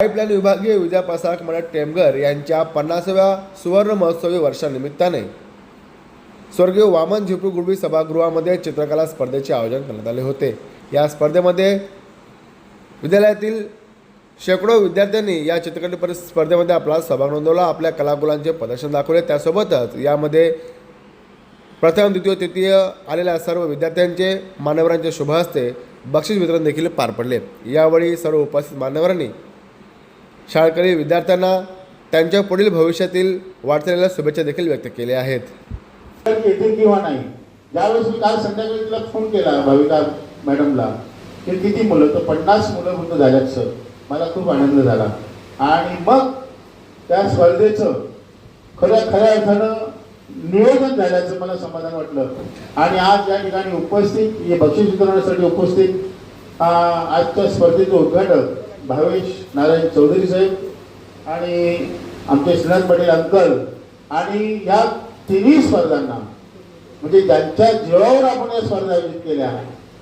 Pipeline विभागीय विद्याप्रसारक मंडळ टेमघर यांच्या पन्नासाव्या सुवर्ण महोत्सवी वर्षानिमित्ताने. स्वर्गीय वामन झिपू गुडवी सभागृहामध्ये चित्रकला स्पर्धेचे आयोजन करण्यात आले होते. या स्पर्धेमध्ये विद्यालयातील शेकडो विद्यार्थ्यांनी या चित्रकला स्पर्धेमध्ये आपला सहभाग नोंदवला. आपल्या कलाकुलांचे प्रदर्शन दाखवले. त्यासोबतच यामध्ये प्रथम द्वितीय तृतीय आलेल्या सर्व विद्यार्थ्यांचे मान्यवरांचे शुभ हस्ते बक्षीस वितरण देखील पार पडले. यावेळी सर्व उपस्थित मान्यवरांनी शाळकरी विद्यार्थ्यांना त्यांच्या पुढील भविष्यातील वाटचालीला शुभेच्छा देखील व्यक्त केल्या आहेत. येतील किंवा नाही? ज्यावेळेस मी काल संध्याकाळी तिला फोन केला भाविका मॅडमला. की किती मुलं? तर पन्नास मुलं फक्त झाल्यात सर मला खूप आनंद झाला. आणि मग त्या स्पर्धेचं खऱ्या खऱ्या अर्थानं नियोजन झाल्याचं मला समाधान वाटलं. आणि आज या ठिकाणी उपस्थित हे बक्षीस वितरणासाठी उपस्थित आजच्या स्पर्धेचं उद्घाटक भावेश नारायण चौधरी साहेब आणि आमचे श्रीनाथ पटेल अंकल आणि या तिन्ही स्पर्धांना म्हणजे ज्यांच्या जीवावर आपण या स्पर्धा आयोजित केल्या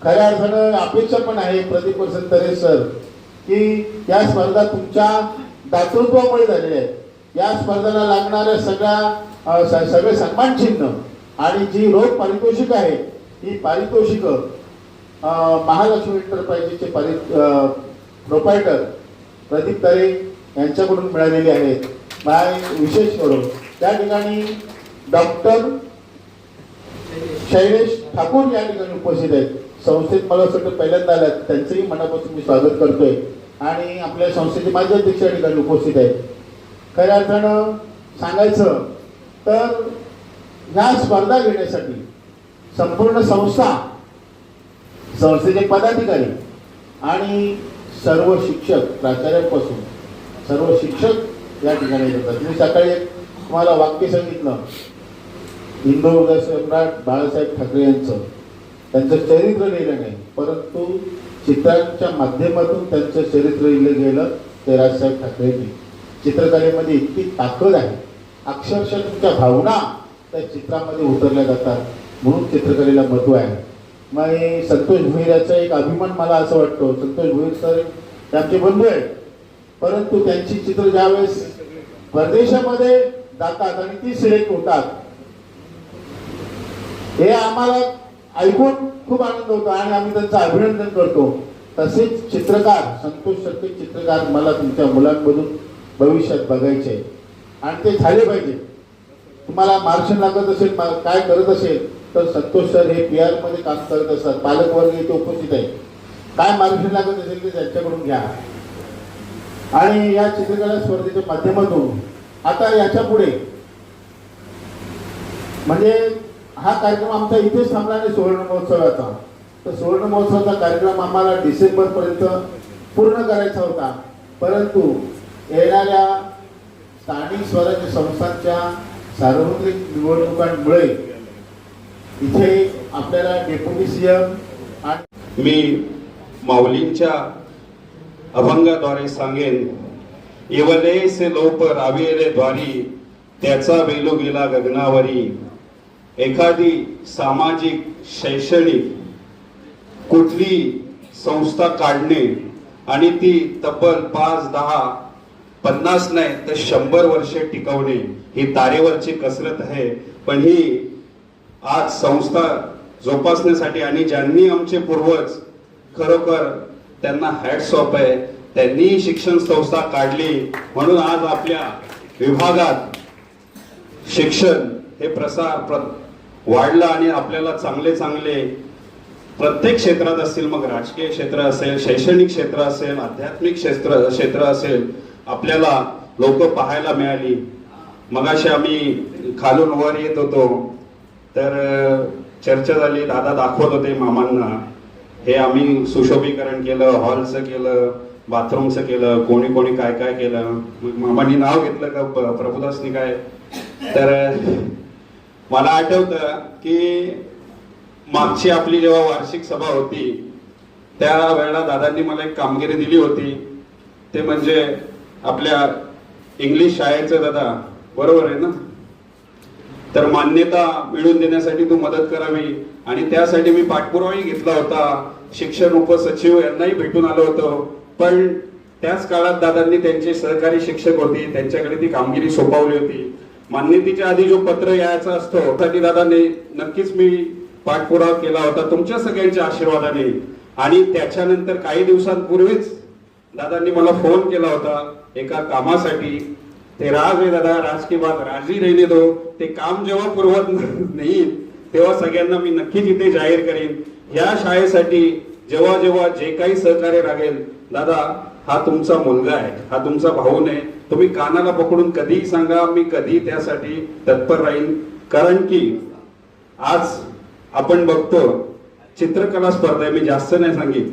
खऱ्या अर्थानं अपेक्षा पण आहे प्रदीप वसंत तरे सर की या स्पर्धा तुमच्या दातृत्वामुळे झालेल्या आहेत. या स्पर्धेला लागणाऱ्या सगळ्या स- सगळे सन्मान चिन्ह आणि जी रोख पारितोषिक आहे ही पारितोषिकं महालक्ष्मी एंटरप्राइजेसचे पारित प्रोपायटर प्रदीप तरे यांच्याकडून मिळालेली आहेत मला विशेष करून त्या ठिकाणी डॉक्टर शैलेश ठाकूर या ठिकाणी उपस्थित आहेत. संस्थेत मला असं वाटतं पहिल्यांदा आल्यात. त्यांचंही मनापासून मी स्वागत करतोय. आणि आपल्या संस्थेचे माझे अध्यक्ष या ठिकाणी उपस्थित आहेत. खऱ्या अर्थानं सांगायचं तर ह्या स्पर्धा घेण्यासाठी संपूर्ण संस्था संस्थेचे पदाधिकारी आणि सर्व शिक्षक प्राचार्यांपासून सर्व शिक्षक या ठिकाणी येतात. मी सकाळी एक तुम्हाला वाक्य सांगितलं. हिंदू हृदय सम्राट बाळासाहेब ठाकरे यांचं. त्यांचं चरित्र लिहिलं नाही परंतु चित्रांच्या माध्यमातून त्यांचं चरित्र लिहिलं गेलं ते राजसाहेब ठाकरेंनी चित्रकलेमध्ये इतकी ताकद आहे. अक्षरशः तुमच्या भावना त्या चित्रामध्ये उतरल्या जातात. म्हणून चित्रकलेला महत्त्व आहे. मग संतोष भुईर याचा एक अभिमान मला असं वाटतो. संतोष भुईर सर त्यांचे बंधू आहेत. परंतु त्यांची चित्र ज्यावेळेस परदेशामध्ये जातात आणि ती सिलेक्ट होतात हे आम्हाला ऐकून खूप आनंद होतो आणि आम्ही त्यांचं अभिनंदन करतो. तसेच चित्रकार संतोष सत्य चित्रकार मला तुमच्या मुलांमधून भविष्यात बघायचे आणि ते झाले पाहिजे. तुम्हाला मार्शन लागत असेल काय करत असेल तर संतोष सर हे पी मध्ये काम करत असतात. पालकवर्ग इथे उपस्थित आहे काय मार्गदर्शन लागत असेल ते त्यांच्याकडून घ्या. आणि या चित्रकला स्पर्धेच्या माध्यमातून आता याच्यापुढे म्हणजे हा कार्यक्रम आमचा इथेच थांबला नाही सुवर्ण महोत्सवाचा. तर सुवर्ण महोत्सवाचा कार्यक्रम आम्हाला डिसेंबर पर्यंत पूर्ण करायचा होता. परंतु येणाऱ्या स्थानिक स्वराज्य संस्थांच्या सार्वत्रिक निवडणुकांमुळे इथे आपल्याला डेप्युटी सीएम आणि मी माऊलींच्या अभंगाद्वारे सांगेन येवले से लोप रावेले द्वारी त्याचा वेलो गेला गगनावरी. एखादी सामाजिक शैक्षणिक कुठली संस्था काढणे आणि ती तब्बल पाच दहा पन्नास नाही तर शंभर वर्षे टिकवणे ही तारेवरची कसरत आहे. पण ही आज संस्था जोपासण्यासाठी आणि ज्यांनी आमचे पूर्वज खरोखर त्यांना हॅट्स ऑफ आहे त्यांनी शिक्षण संस्था काढली. म्हणून आज आपल्या विभागात शिक्षण हे प्रसार प्र वाढलं आणि आपल्याला चांगले चांगले प्रत्येक क्षेत्रात असतील मग राजकीय क्षेत्र असेल शैक्षणिक क्षेत्र असेल आध्यात्मिक क्षेत्र क्षेत्र असेल आपल्याला लोक पाहायला मिळाली. मगाशी आम्ही खालून वर येत होतो. तर चर्चा झाली. दादा दाखवत होते मामांना. हे आम्ही सुशोभीकरण केलं हॉलचं केलं बाथरूमचं केलं कोणी कोणी काय काय केलं. मग मामांनी नाव घेतलं का? प्रभुदासनी काय? तर मला आठवतं की मागची आपली जेव्हा वार्षिक सभा होती त्या वेळेला दादांनी मला एक कामगिरी दिली होती. ते म्हणजे आपल्या इंग्लिश शाळेचं दादा. बरोबर आहे ना? तर मान्यता मिळवून देण्यासाठी तू मदत करावी. आणि त्यासाठी मी पाठपुरावाही घेतला होता. शिक्षण उपसचिव यांनाही भेटून आलो होतो. पण त्याच काळात दादांनी त्यांचे सहकारी शिक्षक होते. त्यांच्याकडे ती कामगिरी सोपावली होती. मान्यतेच्या आधी जो पत्र यायचा असतो त्यासाठी दादांनी नक्कीच मी पाठपुरावा केला होता तुमच्या सगळ्यांच्या आशीर्वादाने. आणि त्याच्यानंतर काही दिवसांपूर्वीच दादांनी मला फोन केला होता एका कामासाठी. ते राज आहे दादा राज राजी रहने दो ते काम जेव्हा पुरवत नाही तेव्हा सगळ्यांना मी नक्कीच इथे जाहीर करेन. या शाळेसाठी जेव्हा जेव्हा जे काही सहकार्य लागेल दादा हा तुमचा मुलगा आहे हा तुमचा भाऊ नाही तुम्ही कानाला पकडून कधीही सांगा मी कधी त्यासाठी तत्पर राहीन. कारण की आज आपण बघतो चित्रकला स्पर्धा आहे मी जास्त नाही सांगित.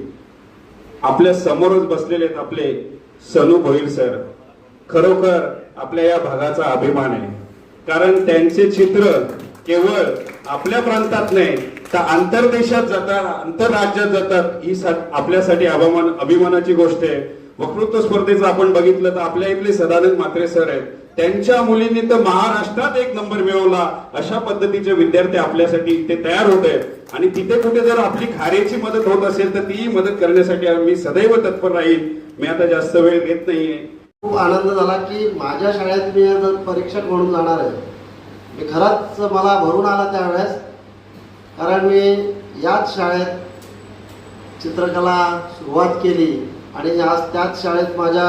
आपल्या समोरच बसलेले आहेत आपले सनू भोईर सर. खरोखर आपल्या या भागाचा अभिमान आहे. कारण त्यांचे चित्र केवळ आपल्या प्रांतात नाही तर आंतरदेशात जातात आंतरराज्यात जातात ही आपल्यासाठी अभिमान अभिमानाची गोष्ट आहे. वक्तृत्व स्पर्धेचं आपण बघितलं तर आपल्या इथले सदानंद मात्रे सर आहेत. त्यांच्या मुलींनी तर महाराष्ट्रात एक नंबर मिळवला. अशा पद्धतीचे विद्यार्थी आपल्यासाठी ते तयार होत आहेत. आणि तिथे कुठे जर आपली खारेची मदत होत असेल तर ती मदत करण्यासाठी मी सदैव तत्पर राहील. मी आता जास्त वेळ घेत नाहीये. खूप आनंद झाला की माझ्या शाळेत मी आज परीक्षक म्हणून जाणार आहे. मी खरंच मला भरून आला त्यावेळेस कारण मी याच शाळेत चित्रकला सुरुवात केली आणि आज त्याच शाळेत माझ्या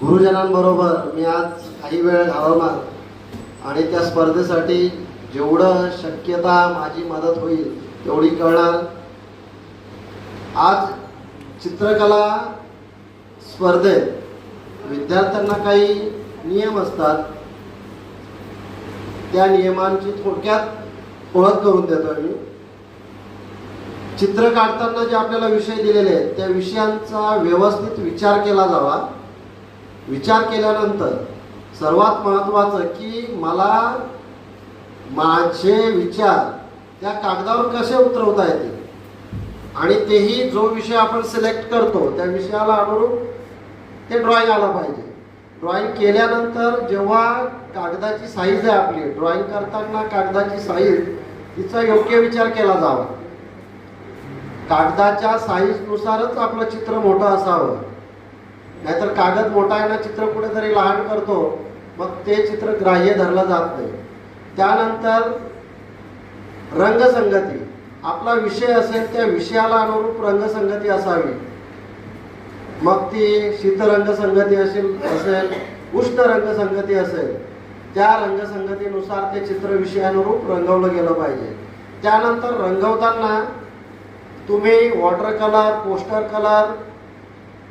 गुरुजनांबरोबर मी आज काही वेळ घालवणार. आणि त्या स्पर्धेसाठी जेवढं शक्यता माझी मदत होईल तेवढी कळणार. आज चित्रकला स्पर्धेत विद्यार्थ्यांना काही नियम असतात त्या नियमांची थोडक्यात ओळख करून देतो मी चित्र काढताना जे आपल्याला विषय दिलेले आहेत त्या विषयांचा व्यवस्थित विचार केला जावा. विचार केल्यानंतर सर्वात महत्त्वाचं की मला माझे विचार त्या कागदावर कसे उतरवता येतील? आणि तेही जो विषय आपण सिलेक्ट करतो त्या विषयाला अनुरूप ते ड्रॉइंग आलं पाहिजे. ड्रॉइंग केल्यानंतर जेव्हा कागदाची साईज आहे आपली ड्रॉइंग करताना कागदाची साईज तिचा योग्य विचार केला जावा. कागदाच्या साईजनुसारच आपलं चित्र मोठं असावं. नाहीतर कागद मोठा आहे ना चित्र कुठेतरी लहान करतो मग ते चित्र ग्राह्य धरलं जात नाही. त्यानंतर रंगसंगती. आपला विषय असेल त्या विषयाला अनुरूप रंगसंगती असावी. मग ती शीतरंग संगती असेल असेल उष्ण रंगसंगती असेल त्या रंगसंगतीनुसार ते चित्र विषयानुरूप रंगवलं गेलं पाहिजे. त्यानंतर रंगवताना तुम्ही water colour poster colour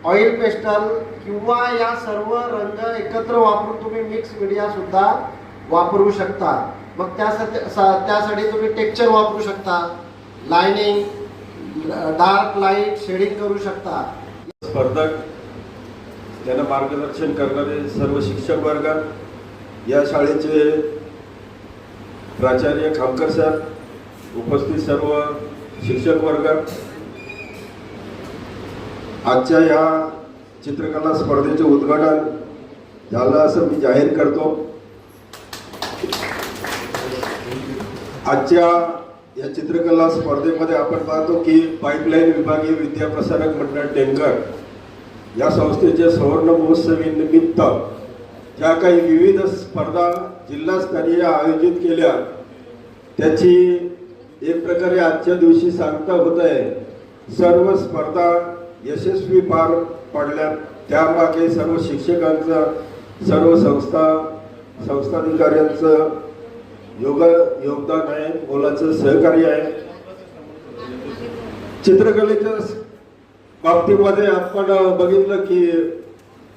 oil pastel किंवा या सर्व रंग एकत्र वापरून तुम्ही मिक्स मीडियासुद्धा वापरू शकता. मग त्यासाठी सा- त्यासाठी तुम्ही टेक्चर वापरू शकता. लायनिंग डार्क लाइट शेडिंग करू शकता. स्पर्धक त्यांना मार्गदर्शन करणारे सर्व शिक्षक वर्ग या शाळेचे प्राचार्य खामकर सर उपस्थित सर्व शिक्षक वर्ग. आजच्या या चित्रकला स्पर्धेचे उद्घाटन झालं असं मी जाहीर करतो. आजच्या या चित्रकला स्पर्धेमध्ये आपण पाहतो की पाईपलाईन विभागीय विद्याप्रसारक मंडळ टेंकर या संस्थेच्या सुवर्ण महोत्सवी निमित्त ज्या काही विविध स्पर्धा जिल्हास्तरीय आयोजित केल्या त्याची एक प्रकारे आजच्या दिवशी सांगता होत आहे. सर्व स्पर्धा यशस्वी पार पडल्या त्यामागे सर्व शिक्षकांचं सर्व संस्था संस्थाधिकाऱ्यांचं योग योगदान आहे. मोलाचं सहकार्य आहे. चित्रकलेच्या बाबतीमध्ये आपण बघितलं की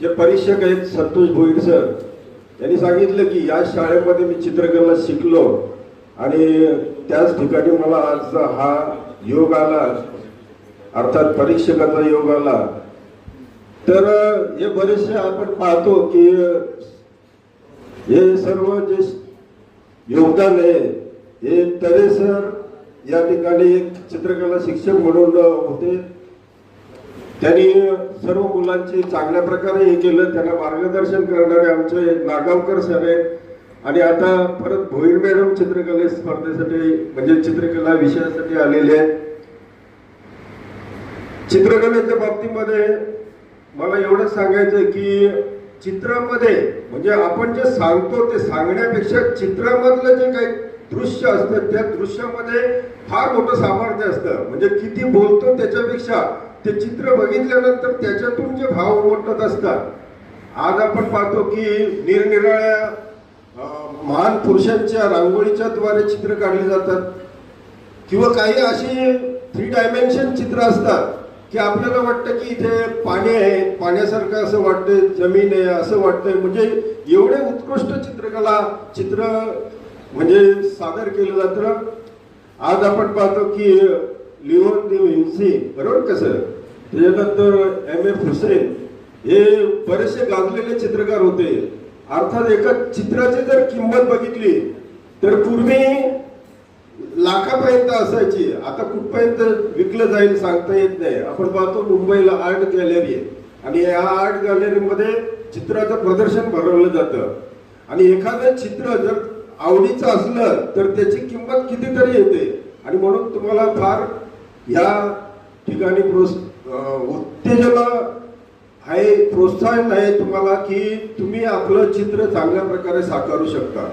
जे परीक्षक आहेत संतोष भोईर सर यांनी सांगितलं की या शाळेमध्ये मी चित्रकला शिकलो आणि त्याच ठिकाणी मला आज हा योग आला अर्थात परीक्षकाचा योग आला. तर हे बरेचसे आपण पाहतो की हे सर्व जे योगदान आहे हे तरे सर या ठिकाणी एक चित्रकला शिक्षक म्हणून होते. त्यांनी सर्व मुलांची चांगल्या प्रकारे हे केलं. त्यांना मार्गदर्शन करणारे आमचे नागावकर सर आहेत. आणि आता परत भोईर मॅडम चित्रकले स्पर्धेसाठी म्हणजे चित्रकला विषयासाठी आलेले आहेत. चित्रकलेच्या बाबतीमध्ये मला एवढंच सांगायचं की चित्रामध्ये म्हणजे आपण जे सांगतो ते सांगण्यापेक्षा चित्रामधलं जे काही दृश्य असतं त्या दृश्यामध्ये फार मोठं सामर्थ्य असतं. म्हणजे किती बोलतो त्याच्यापेक्षा ते चित्र बघितल्यानंतर त्याच्यातून जे भाव उमटत असतात आज आपण पाहतो की निरनिराळ्या महान पुरुषांच्या रांगोळीच्या द्वारे चित्र काढली जातात. किंवा काही अशी थ्री डायमेन्शन चित्र असतात की आपल्याला वाटतं की इथे पाणी आहे पाण्यासारखं असं वाटतंय जमीन आहे असं वाटतंय. म्हणजे एवढे उत्कृष्ट चित्रकला चित्र म्हणजे सादर केलं जातं. आज आपण पाहतो की लिहून दे विन्सी बरोबर कसं त्याच्यानंतर एम एफ हुसेन हे बरेचसे गाजलेले चित्रकार होते. अर्थात एका चित्राची जर किंमत बघितली तर पूर्वी लाखापर्यंत असायची. आता कुठपर्यंत विकलं जाईल सांगता येत नाही. आपण पाहतो मुंबईला आर्ट गॅलरी आहे. आणि या आर्ट गॅलरीमध्ये चित्राचं प्रदर्शन भरवलं जातं. आणि एखादं चित्र जर आवडीचं असलं तर त्याची किंमत कितीतरी येते. आणि म्हणून तुम्हाला फार या ठिकाणी प्रोस उत्तेजना आहे प्रोत्साहन आहे तुम्हाला की तुम्ही आपलं चित्र चांगल्या प्रकारे साकारू शकता.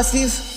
passive